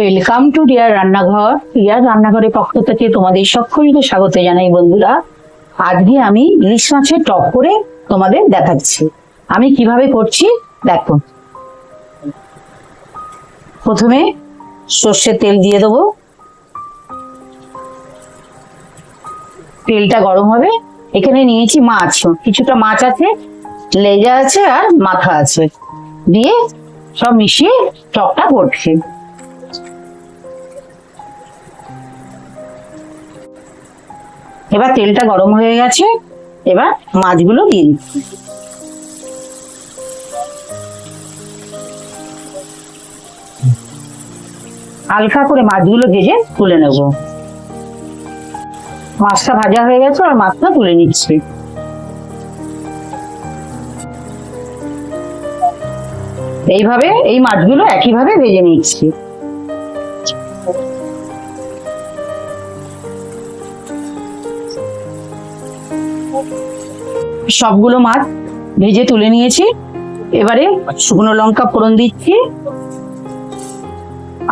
Welcome to রিয়ার রান্নাঘর। রিয়ার রান্নাঘরের পক্ষ থেকে তোমাদের সকলকে স্বাগত জানাই বন্ধুরা। আজকে আমি ইলিশ মাছের টক করে তোমাদের দেখাচ্ছি। আমি কীভাবে করছি, দেখো। প্রথমে সর্ষের তেল দিয়ে দেবো। তেলটা গরম হবে। এখানে নিয়েছি মাছ। কিছুটা মাছ আছে, লেজা আছে আর মাথা আছে। দিয়ে সব মিশিয়ে টকটা করছি। এবার তেলটা গরম হয়ে গেছে, এবার মাছগুলো দিয়ে দিচ্ছি। হালকা করে মাছগুলো ভেজে তুলে নেব। মাছটা ভাজা হয়ে গেছে আর মাছটা তুলে নিচ্ছি। এইভাবে এই মাছগুলো একইভাবে ভেজে নিচ্ছি। সবগুলো মাছ ভেজে তুলে নিয়েছি। এবারে শুকনো লঙ্কা ফোড়ন দিচ্ছি।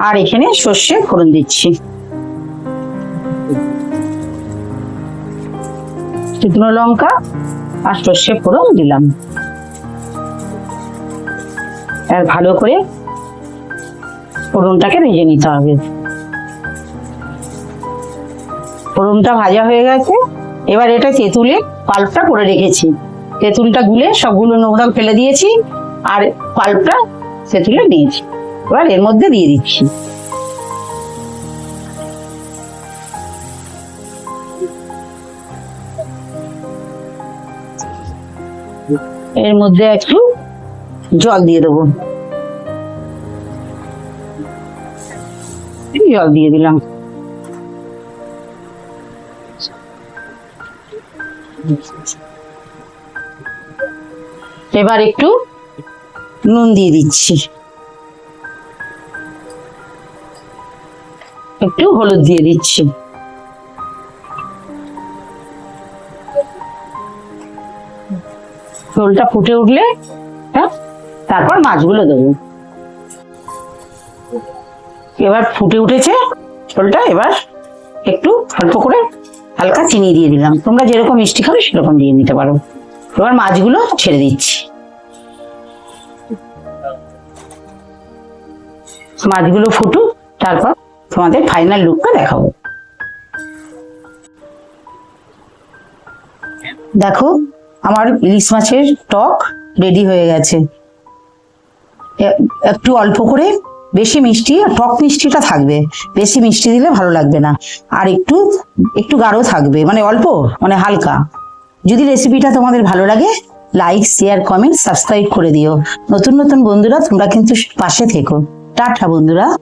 আর এখানে সর্ষে ফোড়ন দিচ্ছি। শুকনো লঙ্কা আর সর্ষে ফোড়ন দিলাম। আর ভালো করে ফোড়নটাকে ভেজে নিতে হবে। ফোড়নটা ভাজা হয়ে গেছে। এবার এটা তেঁতুলে পাল্পটা করে রেখেছি। তেঁতুলটা গুলে সবগুলো নোংরা ফেলে দিয়েছি আর পাল্পটা তেঁতুলে নিয়েছি। এবার এর মধ্যে দিয়ে দিচ্ছি। এর মধ্যে একটু জল দিয়ে দেবো। জল দিয়ে দিলাম। এবার একটু নুন দিয়ে দিচ্ছি। একটু হলুদ দিয়ে দিচ্ছি। ঝোলটা ফুটে উঠলে হ্যাঁ তারপর মাছগুলো দেবো। এবার ফুটে উঠেছে ঝোলটা, এবার একটু অল্প করে হালকা চিনি দিয়ে দিলাম। তোমরা যেরকম মিষ্টি খাবে সেরকম দিয়ে নিতে পারো। এবার মাছগুলো ছেড়ে দিচ্ছি। মাছগুলো ফুটুক, তারপর তোমাদের ফাইনাল লুকটা দেখাবো। দেখো, আমার ইলিশ মাছের টক রেডি হয়ে গেছে। একটু অল্প করে বেশি মিষ্টি টক মিষ্টিটা থাকবে। বেশি মিষ্টি দিলে ভালো লাগবে না। আর একটু একটু গাঢ় থাকবে। মানে অল্প মানে হালকা। যদি রেসিপিটা তোমাদের ভালো লাগে লাইক শেয়ার কমেন্ট সাবস্ক্রাইব করে দিও। নতুন নতুন বন্ধুরা, তোমরা কিন্তু পাশে থেকো। টাটা, বন্ধুরা।